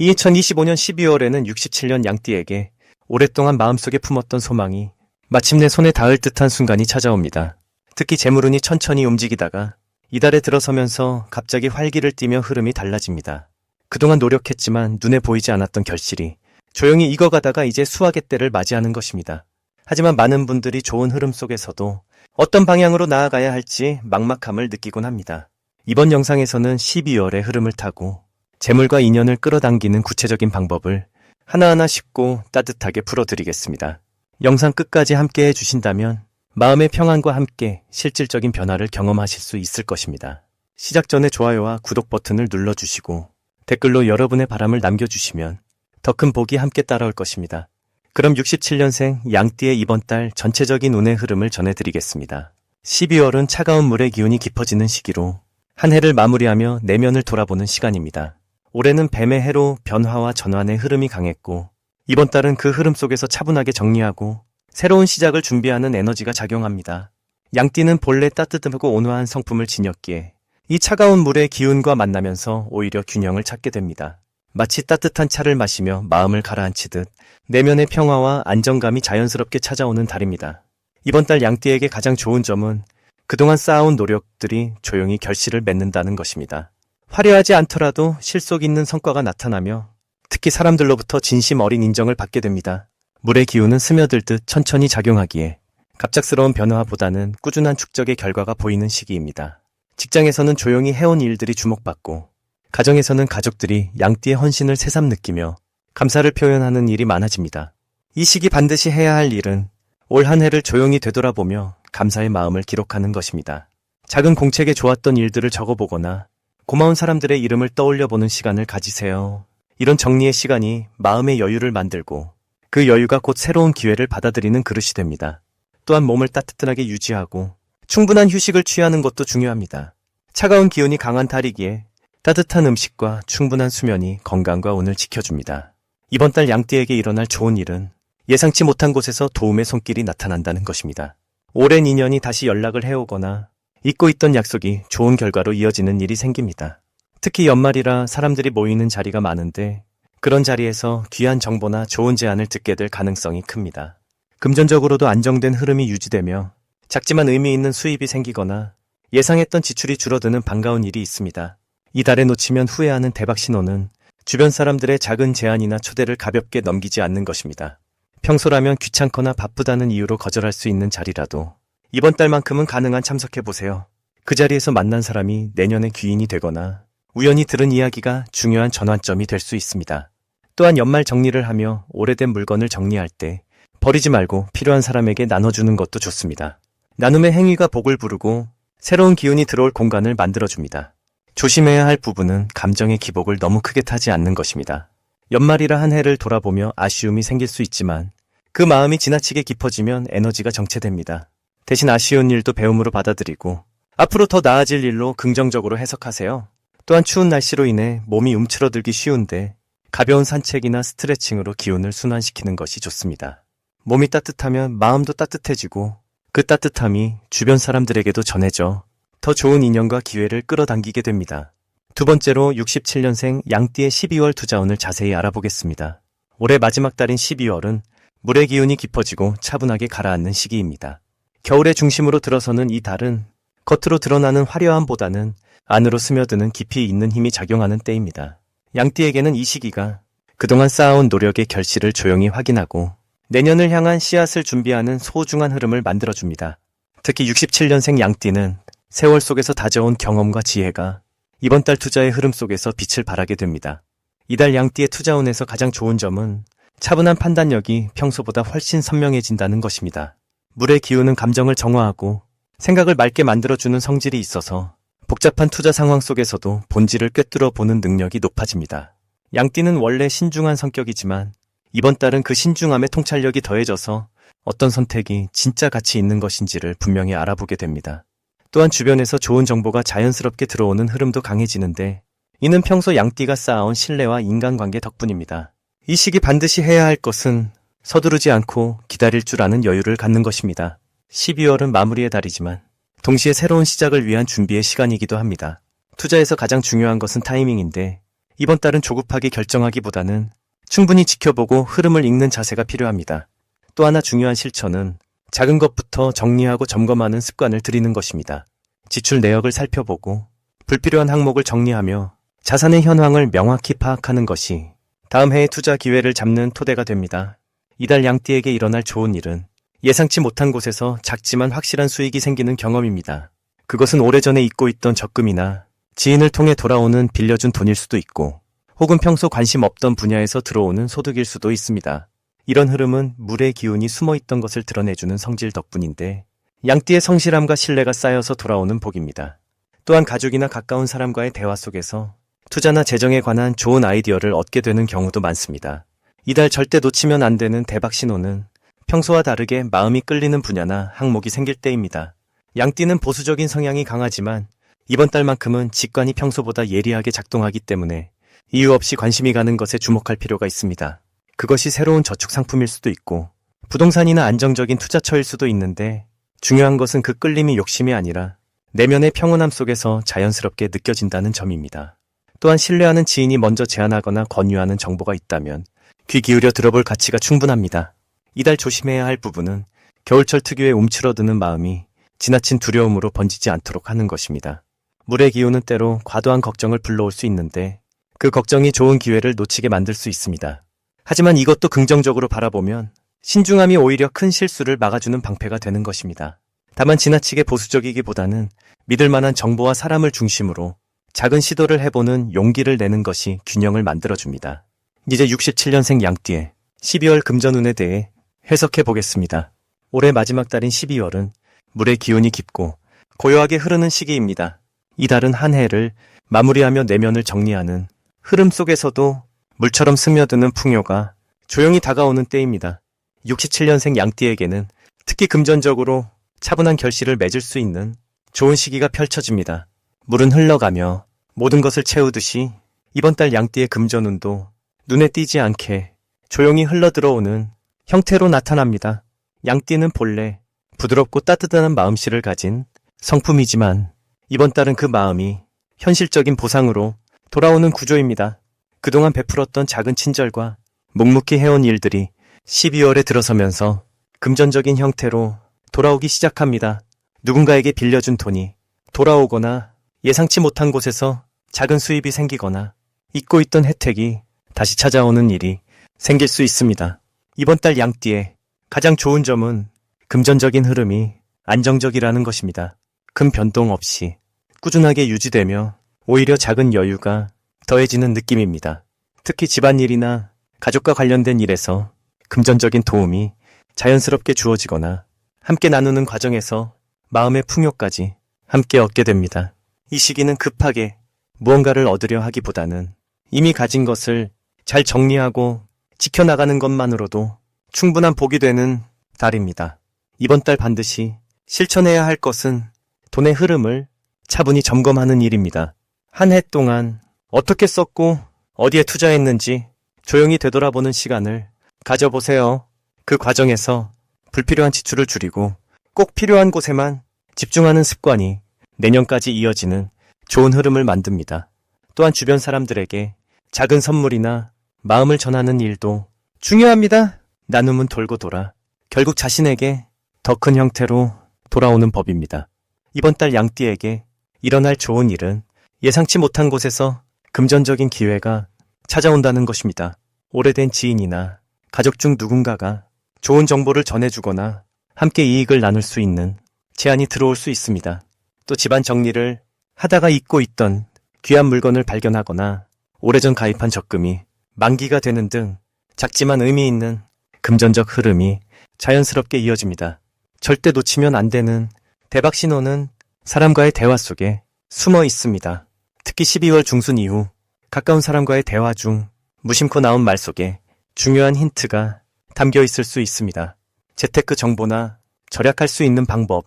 2025년 12월에는 67년 양띠에게 오랫동안 마음속에 품었던 소망이 마침내 손에 닿을 듯한 순간이 찾아옵니다. 특히 재물운이 천천히 움직이다가 이달에 들어서면서 갑자기 활기를 띠며 흐름이 달라집니다. 그동안 노력했지만 눈에 보이지 않았던 결실이 조용히 익어가다가 이제 수확의 때를 맞이하는 것입니다. 하지만 많은 분들이 좋은 흐름 속에서도 어떤 방향으로 나아가야 할지 막막함을 느끼곤 합니다. 이번 영상에서는 12월의 흐름을 타고 재물과 인연을 끌어당기는 구체적인 방법을 하나하나 쉽고 따뜻하게 풀어드리겠습니다. 영상 끝까지 함께 해주신다면 마음의 평안과 함께 실질적인 변화를 경험하실 수 있을 것입니다. 시작 전에 좋아요와 구독 버튼을 눌러주시고 댓글로 여러분의 바람을 남겨주시면 더 큰 복이 함께 따라올 것입니다. 그럼 67년생 양띠의 이번 달 전체적인 운의 흐름을 전해드리겠습니다. 12월은 차가운 물의 기운이 깊어지는 시기로 한 해를 마무리하며 내면을 돌아보는 시간입니다. 올해는 뱀의 해로 변화와 전환의 흐름이 강했고 이번 달은 그 흐름 속에서 차분하게 정리하고 새로운 시작을 준비하는 에너지가 작용합니다. 양띠는 본래 따뜻하고 온화한 성품을 지녔기에 이 차가운 물의 기운과 만나면서 오히려 균형을 찾게 됩니다. 마치 따뜻한 차를 마시며 마음을 가라앉히듯 내면의 평화와 안정감이 자연스럽게 찾아오는 달입니다. 이번 달 양띠에게 가장 좋은 점은 그동안 쌓아온 노력들이 조용히 결실을 맺는다는 것입니다. 화려하지 않더라도 실속 있는 성과가 나타나며 특히 사람들로부터 진심 어린 인정을 받게 됩니다. 물의 기운은 스며들듯 천천히 작용하기에 갑작스러운 변화보다는 꾸준한 축적의 결과가 보이는 시기입니다. 직장에서는 조용히 해온 일들이 주목받고 가정에서는 가족들이 양띠의 헌신을 새삼 느끼며 감사를 표현하는 일이 많아집니다. 이 시기 반드시 해야 할 일은 올 한 해를 조용히 되돌아보며 감사의 마음을 기록하는 것입니다. 작은 공책에 좋았던 일들을 적어보거나 고마운 사람들의 이름을 떠올려 보는 시간을 가지세요. 이런 정리의 시간이 마음의 여유를 만들고 그 여유가 곧 새로운 기회를 받아들이는 그릇이 됩니다. 또한 몸을 따뜻하게 유지하고 충분한 휴식을 취하는 것도 중요합니다. 차가운 기운이 강한 달이기에 따뜻한 음식과 충분한 수면이 건강과 운을 지켜줍니다. 이번 달 양띠에게 일어날 좋은 일은 예상치 못한 곳에서 도움의 손길이 나타난다는 것입니다. 오랜 인연이 다시 연락을 해오거나 잊고 있던 약속이 좋은 결과로 이어지는 일이 생깁니다. 특히 연말이라 사람들이 모이는 자리가 많은데 그런 자리에서 귀한 정보나 좋은 제안을 듣게 될 가능성이 큽니다. 금전적으로도 안정된 흐름이 유지되며 작지만 의미 있는 수입이 생기거나 예상했던 지출이 줄어드는 반가운 일이 있습니다. 이달에 놓치면 후회하는 대박 신호는 주변 사람들의 작은 제안이나 초대를 가볍게 넘기지 않는 것입니다. 평소라면 귀찮거나 바쁘다는 이유로 거절할 수 있는 자리라도 이번 달만큼은 가능한 참석해보세요. 그 자리에서 만난 사람이 내년의 귀인이 되거나 우연히 들은 이야기가 중요한 전환점이 될 수 있습니다. 또한 연말 정리를 하며 오래된 물건을 정리할 때 버리지 말고 필요한 사람에게 나눠주는 것도 좋습니다. 나눔의 행위가 복을 부르고 새로운 기운이 들어올 공간을 만들어줍니다. 조심해야 할 부분은 감정의 기복을 너무 크게 타지 않는 것입니다. 연말이라 한 해를 돌아보며 아쉬움이 생길 수 있지만 그 마음이 지나치게 깊어지면 에너지가 정체됩니다. 대신 아쉬운 일도 배움으로 받아들이고 앞으로 더 나아질 일로 긍정적으로 해석하세요. 또한 추운 날씨로 인해 몸이 움츠러들기 쉬운데 가벼운 산책이나 스트레칭으로 기운을 순환시키는 것이 좋습니다. 몸이 따뜻하면 마음도 따뜻해지고 그 따뜻함이 주변 사람들에게도 전해져 더 좋은 인연과 기회를 끌어당기게 됩니다. 두 번째로 67년생 양띠의 12월 투자운을 자세히 알아보겠습니다. 올해 마지막 달인 12월은 물의 기운이 깊어지고 차분하게 가라앉는 시기입니다. 겨울의 중심으로 들어서는 이 달은 겉으로 드러나는 화려함보다는 안으로 스며드는 깊이 있는 힘이 작용하는 때입니다. 양띠에게는 이 시기가 그동안 쌓아온 노력의 결실을 조용히 확인하고 내년을 향한 씨앗을 준비하는 소중한 흐름을 만들어줍니다. 특히 67년생 양띠는 세월 속에서 다져온 경험과 지혜가 이번 달 투자의 흐름 속에서 빛을 발하게 됩니다. 이달 양띠의 투자운에서 가장 좋은 점은 차분한 판단력이 평소보다 훨씬 선명해진다는 것입니다. 물의 기운은 감정을 정화하고 생각을 맑게 만들어주는 성질이 있어서 복잡한 투자 상황 속에서도 본질을 꿰뚫어 보는 능력이 높아집니다. 양띠는 원래 신중한 성격이지만 이번 달은 그 신중함의 통찰력이 더해져서 어떤 선택이 진짜 가치 있는 것인지를 분명히 알아보게 됩니다. 또한 주변에서 좋은 정보가 자연스럽게 들어오는 흐름도 강해지는데 이는 평소 양띠가 쌓아온 신뢰와 인간관계 덕분입니다. 이 시기 반드시 해야 할 것은 서두르지 않고 기다릴 줄 아는 여유를 갖는 것입니다. 12월은 마무리의 달이지만 동시에 새로운 시작을 위한 준비의 시간이기도 합니다. 투자에서 가장 중요한 것은 타이밍인데 이번 달은 조급하게 결정하기보다는 충분히 지켜보고 흐름을 읽는 자세가 필요합니다. 또 하나 중요한 실천은 작은 것부터 정리하고 점검하는 습관을 들이는 것입니다. 지출 내역을 살펴보고 불필요한 항목을 정리하며 자산의 현황을 명확히 파악하는 것이 다음 해의 투자 기회를 잡는 토대가 됩니다. 이달 양띠에게 일어날 좋은 일은 예상치 못한 곳에서 작지만 확실한 수익이 생기는 경험입니다. 그것은 오래전에 잊고 있던 적금이나 지인을 통해 돌아오는 빌려준 돈일 수도 있고 혹은 평소 관심 없던 분야에서 들어오는 소득일 수도 있습니다. 이런 흐름은 물의 기운이 숨어 있던 것을 드러내주는 성질 덕분인데 양띠의 성실함과 신뢰가 쌓여서 돌아오는 복입니다. 또한 가족이나 가까운 사람과의 대화 속에서 투자나 재정에 관한 좋은 아이디어를 얻게 되는 경우도 많습니다. 이달 절대 놓치면 안 되는 대박 신호는 평소와 다르게 마음이 끌리는 분야나 항목이 생길 때입니다. 양띠는 보수적인 성향이 강하지만 이번 달만큼은 직관이 평소보다 예리하게 작동하기 때문에 이유 없이 관심이 가는 것에 주목할 필요가 있습니다. 그것이 새로운 저축 상품일 수도 있고 부동산이나 안정적인 투자처일 수도 있는데 중요한 것은 그 끌림이 욕심이 아니라 내면의 평온함 속에서 자연스럽게 느껴진다는 점입니다. 또한 신뢰하는 지인이 먼저 제안하거나 권유하는 정보가 있다면 귀 기울여 들어볼 가치가 충분합니다. 이달 조심해야 할 부분은 겨울철 특유의 움츠러드는 마음이 지나친 두려움으로 번지지 않도록 하는 것입니다. 물의 기운은 때로 과도한 걱정을 불러올 수 있는데 그 걱정이 좋은 기회를 놓치게 만들 수 있습니다. 하지만 이것도 긍정적으로 바라보면 신중함이 오히려 큰 실수를 막아주는 방패가 되는 것입니다. 다만 지나치게 보수적이기보다는 믿을 만한 정보와 사람을 중심으로 작은 시도를 해보는 용기를 내는 것이 균형을 만들어줍니다. 이제 67년생 양띠의 12월 금전운에 대해 해석해 보겠습니다. 올해 마지막 달인 12월은 물의 기운이 깊고 고요하게 흐르는 시기입니다. 이 달은 한 해를 마무리하며 내면을 정리하는 흐름 속에서도 물처럼 스며드는 풍요가 조용히 다가오는 때입니다. 67년생 양띠에게는 특히 금전적으로 차분한 결실을 맺을 수 있는 좋은 시기가 펼쳐집니다. 물은 흘러가며 모든 것을 채우듯이 이번 달 양띠의 금전운도 눈에 띄지 않게 조용히 흘러들어오는 형태로 나타납니다. 양띠는 본래 부드럽고 따뜻한 마음씨를 가진 성품이지만 이번 달은 그 마음이 현실적인 보상으로 돌아오는 구조입니다. 그동안 베풀었던 작은 친절과 묵묵히 해온 일들이 12월에 들어서면서 금전적인 형태로 돌아오기 시작합니다. 누군가에게 빌려준 돈이 돌아오거나 예상치 못한 곳에서 작은 수입이 생기거나 잊고 있던 혜택이 다시 찾아오는 일이 생길 수 있습니다. 이번 달 양띠의 가장 좋은 점은 금전적인 흐름이 안정적이라는 것입니다. 큰 변동 없이 꾸준하게 유지되며 오히려 작은 여유가 더해지는 느낌입니다. 특히 집안일이나 가족과 관련된 일에서 금전적인 도움이 자연스럽게 주어지거나 함께 나누는 과정에서 마음의 풍요까지 함께 얻게 됩니다. 이 시기는 급하게 무언가를 얻으려 하기보다는 이미 가진 것을 잘 정리하고 지켜나가는 것만으로도 충분한 복이 되는 달입니다. 이번 달 반드시 실천해야 할 것은 돈의 흐름을 차분히 점검하는 일입니다. 한 해 동안 어떻게 썼고 어디에 투자했는지 조용히 되돌아보는 시간을 가져보세요. 그 과정에서 불필요한 지출을 줄이고 꼭 필요한 곳에만 집중하는 습관이 내년까지 이어지는 좋은 흐름을 만듭니다. 또한 주변 사람들에게 작은 선물이나 마음을 전하는 일도 중요합니다. 나눔은 돌고 돌아 결국 자신에게 더 큰 형태로 돌아오는 법입니다. 이번 달 양띠에게 일어날 좋은 일은 예상치 못한 곳에서 금전적인 기회가 찾아온다는 것입니다. 오래된 지인이나 가족 중 누군가가 좋은 정보를 전해주거나 함께 이익을 나눌 수 있는 제안이 들어올 수 있습니다. 또 집안 정리를 하다가 잊고 있던 귀한 물건을 발견하거나 오래전 가입한 적금이 만기가 되는 등 작지만 의미 있는 금전적 흐름이 자연스럽게 이어집니다. 절대 놓치면 안 되는 대박 신호는 사람과의 대화 속에 숨어 있습니다. 특히 12월 중순 이후 가까운 사람과의 대화 중 무심코 나온 말 속에 중요한 힌트가 담겨 있을 수 있습니다. 재테크 정보나 절약할 수 있는 방법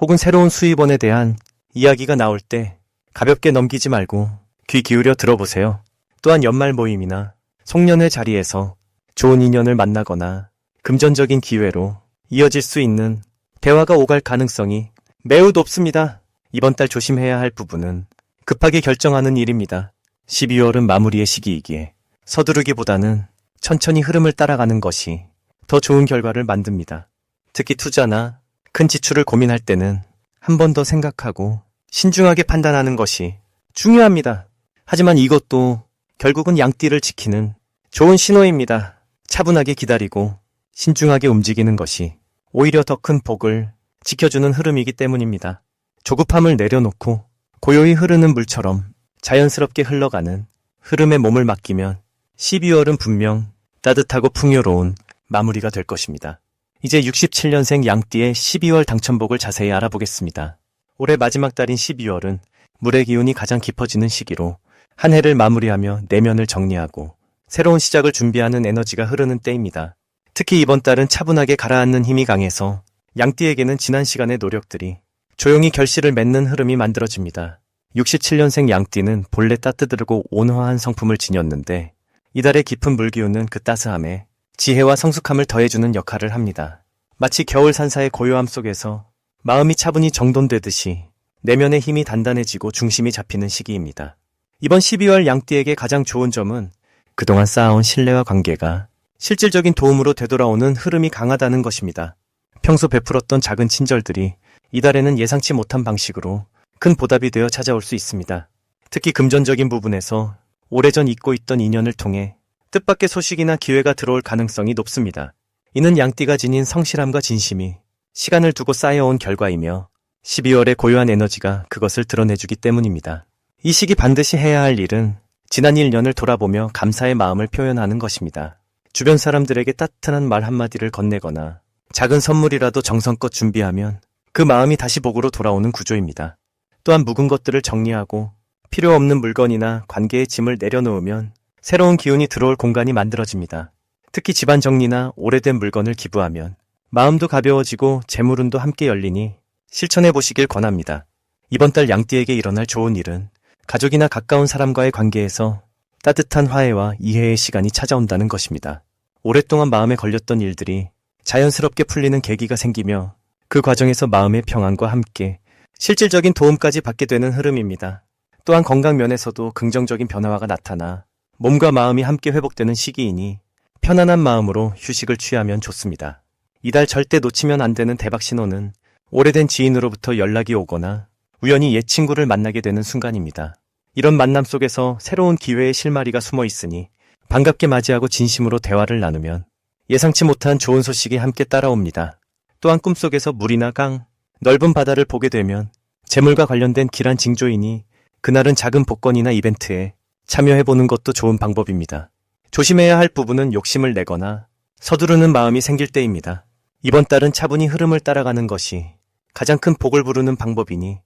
혹은 새로운 수입원에 대한 이야기가 나올 때 가볍게 넘기지 말고 귀 기울여 들어보세요. 또한 연말 모임이나 송년회 자리에서 좋은 인연을 만나거나 금전적인 기회로 이어질 수 있는 대화가 오갈 가능성이 매우 높습니다. 이번 달 조심해야 할 부분은 급하게 결정하는 일입니다. 12월은 마무리의 시기이기에 서두르기보다는 천천히 흐름을 따라가는 것이 더 좋은 결과를 만듭니다. 특히 투자나 큰 지출을 고민할 때는 한 번 더 생각하고 신중하게 판단하는 것이 중요합니다. 하지만 이것도 결국은 양띠를 지키는 좋은 신호입니다. 차분하게 기다리고 신중하게 움직이는 것이 오히려 더 큰 복을 지켜주는 흐름이기 때문입니다. 조급함을 내려놓고 고요히 흐르는 물처럼 자연스럽게 흘러가는 흐름에 몸을 맡기면 12월은 분명 따뜻하고 풍요로운 마무리가 될 것입니다. 이제 67년생 양띠의 12월 당첨복을 자세히 알아보겠습니다. 올해 마지막 달인 12월은 물의 기운이 가장 깊어지는 시기로 한 해를 마무리하며 내면을 정리하고 새로운 시작을 준비하는 에너지가 흐르는 때입니다. 특히 이번 달은 차분하게 가라앉는 힘이 강해서 양띠에게는 지난 시간의 노력들이 조용히 결실을 맺는 흐름이 만들어집니다. 67년생 양띠는 본래 따뜻하고 온화한 성품을 지녔는데 이달의 깊은 물기운은 그 따스함에 지혜와 성숙함을 더해주는 역할을 합니다. 마치 겨울 산사의 고요함 속에서 마음이 차분히 정돈되듯이 내면의 힘이 단단해지고 중심이 잡히는 시기입니다. 이번 12월 양띠에게 가장 좋은 점은 그동안 쌓아온 신뢰와 관계가 실질적인 도움으로 되돌아오는 흐름이 강하다는 것입니다. 평소 베풀었던 작은 친절들이 이달에는 예상치 못한 방식으로 큰 보답이 되어 찾아올 수 있습니다. 특히 금전적인 부분에서 오래전 잊고 있던 인연을 통해 뜻밖의 소식이나 기회가 들어올 가능성이 높습니다. 이는 양띠가 지닌 성실함과 진심이 시간을 두고 쌓여온 결과이며 12월의 고요한 에너지가 그것을 드러내주기 때문입니다. 이 시기 반드시 해야 할 일은 지난 1년을 돌아보며 감사의 마음을 표현하는 것입니다. 주변 사람들에게 따뜻한 말 한마디를 건네거나 작은 선물이라도 정성껏 준비하면 그 마음이 다시 복으로 돌아오는 구조입니다. 또한 묵은 것들을 정리하고 필요 없는 물건이나 관계의 짐을 내려놓으면 새로운 기운이 들어올 공간이 만들어집니다. 특히 집안 정리나 오래된 물건을 기부하면 마음도 가벼워지고 재물운도 함께 열리니 실천해 보시길 권합니다. 이번 달 양띠에게 일어날 좋은 일은 가족이나 가까운 사람과의 관계에서 따뜻한 화해와 이해의 시간이 찾아온다는 것입니다. 오랫동안 마음에 걸렸던 일들이 자연스럽게 풀리는 계기가 생기며 그 과정에서 마음의 평안과 함께 실질적인 도움까지 받게 되는 흐름입니다. 또한 건강 면에서도 긍정적인 변화가 나타나 몸과 마음이 함께 회복되는 시기이니 편안한 마음으로 휴식을 취하면 좋습니다. 이달 절대 놓치면 안 되는 대박 신호는 오래된 지인으로부터 연락이 오거나 우연히 옛 친구를 만나게 되는 순간입니다. 이런 만남 속에서 새로운 기회의 실마리가 숨어 있으니 반갑게 맞이하고 진심으로 대화를 나누면 예상치 못한 좋은 소식이 함께 따라옵니다. 또한 꿈속에서 물이나 강, 넓은 바다를 보게 되면 재물과 관련된 길한 징조이니 그날은 작은 복권이나 이벤트에 참여해보는 것도 좋은 방법입니다. 조심해야 할 부분은 욕심을 내거나 서두르는 마음이 생길 때입니다. 이번 달은 차분히 흐름을 따라가는 것이 가장 큰 복을 부르는 방법이니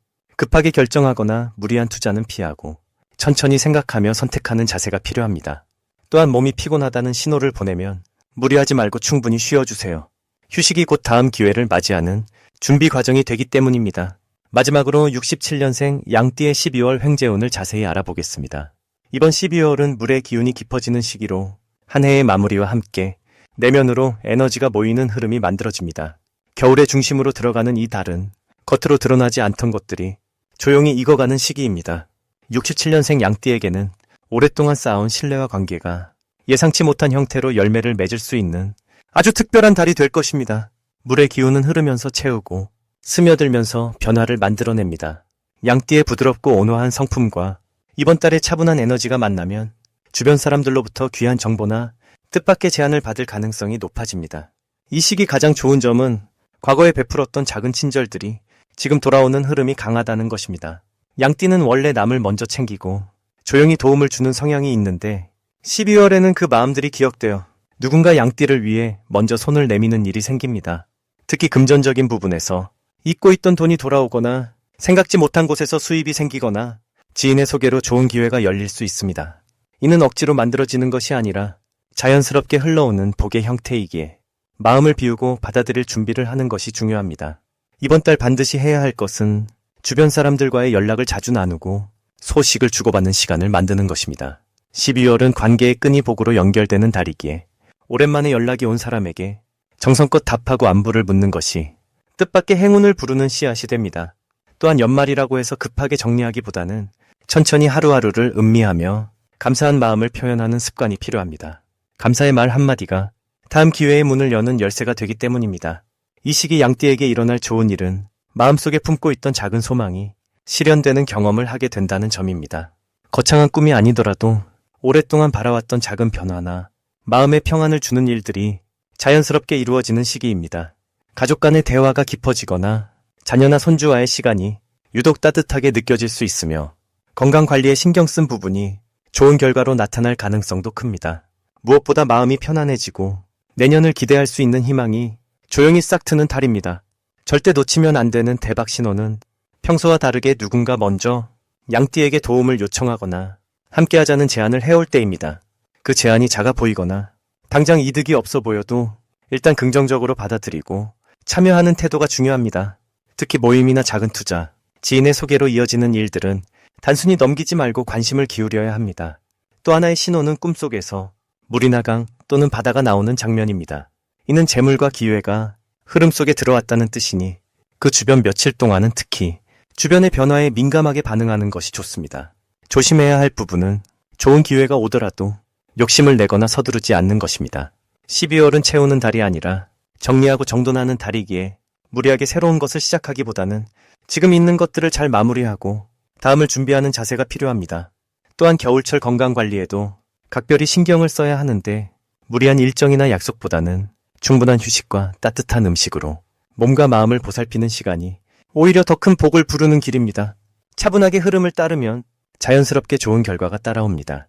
급하게 결정하거나 무리한 투자는 피하고 천천히 생각하며 선택하는 자세가 필요합니다. 또한 몸이 피곤하다는 신호를 보내면 무리하지 말고 충분히 쉬어주세요. 휴식이 곧 다음 기회를 맞이하는 준비 과정이 되기 때문입니다. 마지막으로 67년생 양띠의 12월 횡재운을 자세히 알아보겠습니다. 이번 12월은 물의 기운이 깊어지는 시기로 한 해의 마무리와 함께 내면으로 에너지가 모이는 흐름이 만들어집니다. 겨울의 중심으로 들어가는 이 달은 겉으로 드러나지 않던 것들이 조용히 익어가는 시기입니다. 67년생 양띠에게는 오랫동안 쌓아온 신뢰와 관계가 예상치 못한 형태로 열매를 맺을 수 있는 아주 특별한 달이 될 것입니다. 물의 기운은 흐르면서 채우고 스며들면서 변화를 만들어냅니다. 양띠의 부드럽고 온화한 성품과 이번 달의 차분한 에너지가 만나면 주변 사람들로부터 귀한 정보나 뜻밖의 제안을 받을 가능성이 높아집니다. 이 시기 가장 좋은 점은 과거에 베풀었던 작은 친절들이 지금 돌아오는 흐름이 강하다는 것입니다. 양띠는 원래 남을 먼저 챙기고 조용히 도움을 주는 성향이 있는데 12월에는 그 마음들이 기억되어 누군가 양띠를 위해 먼저 손을 내미는 일이 생깁니다. 특히 금전적인 부분에서 잊고 있던 돈이 돌아오거나 생각지 못한 곳에서 수입이 생기거나 지인의 소개로 좋은 기회가 열릴 수 있습니다. 이는 억지로 만들어지는 것이 아니라 자연스럽게 흘러오는 복의 형태이기에 마음을 비우고 받아들일 준비를 하는 것이 중요합니다. 이번 달 반드시 해야 할 것은 주변 사람들과의 연락을 자주 나누고 소식을 주고받는 시간을 만드는 것입니다. 12월은 관계의 끈이 복으로 연결되는 달이기에 오랜만에 연락이 온 사람에게 정성껏 답하고 안부를 묻는 것이 뜻밖의 행운을 부르는 씨앗이 됩니다. 또한 연말이라고 해서 급하게 정리하기보다는 천천히 하루하루를 음미하며 감사한 마음을 표현하는 습관이 필요합니다. 감사의 말 한마디가 다음 기회의 문을 여는 열쇠가 되기 때문입니다. 이 시기 양띠에게 일어날 좋은 일은 마음속에 품고 있던 작은 소망이 실현되는 경험을 하게 된다는 점입니다. 거창한 꿈이 아니더라도 오랫동안 바라왔던 작은 변화나 마음의 평안을 주는 일들이 자연스럽게 이루어지는 시기입니다. 가족 간의 대화가 깊어지거나 자녀나 손주와의 시간이 유독 따뜻하게 느껴질 수 있으며 건강 관리에 신경 쓴 부분이 좋은 결과로 나타날 가능성도 큽니다. 무엇보다 마음이 편안해지고 내년을 기대할 수 있는 희망이 조용히 싹 트는 달입니다. 절대 놓치면 안 되는 대박 신호는 평소와 다르게 누군가 먼저 양띠에게 도움을 요청하거나 함께하자는 제안을 해올 때입니다. 그 제안이 작아 보이거나 당장 이득이 없어 보여도 일단 긍정적으로 받아들이고 참여하는 태도가 중요합니다. 특히 모임이나 작은 투자, 지인의 소개로 이어지는 일들은 단순히 넘기지 말고 관심을 기울여야 합니다. 또 하나의 신호는 꿈속에서 물이나 강 또는 바다가 나오는 장면입니다. 이는 재물과 기회가 흐름 속에 들어왔다는 뜻이니 그 주변 며칠 동안은 특히 주변의 변화에 민감하게 반응하는 것이 좋습니다. 조심해야 할 부분은 좋은 기회가 오더라도 욕심을 내거나 서두르지 않는 것입니다. 12월은 채우는 달이 아니라 정리하고 정돈하는 달이기에 무리하게 새로운 것을 시작하기보다는 지금 있는 것들을 잘 마무리하고 다음을 준비하는 자세가 필요합니다. 또한 겨울철 건강 관리에도 각별히 신경을 써야 하는데 무리한 일정이나 약속보다는 충분한 휴식과 따뜻한 음식으로 몸과 마음을 보살피는 시간이 오히려 더 큰 복을 부르는 길입니다. 차분하게 흐름을 따르면 자연스럽게 좋은 결과가 따라옵니다.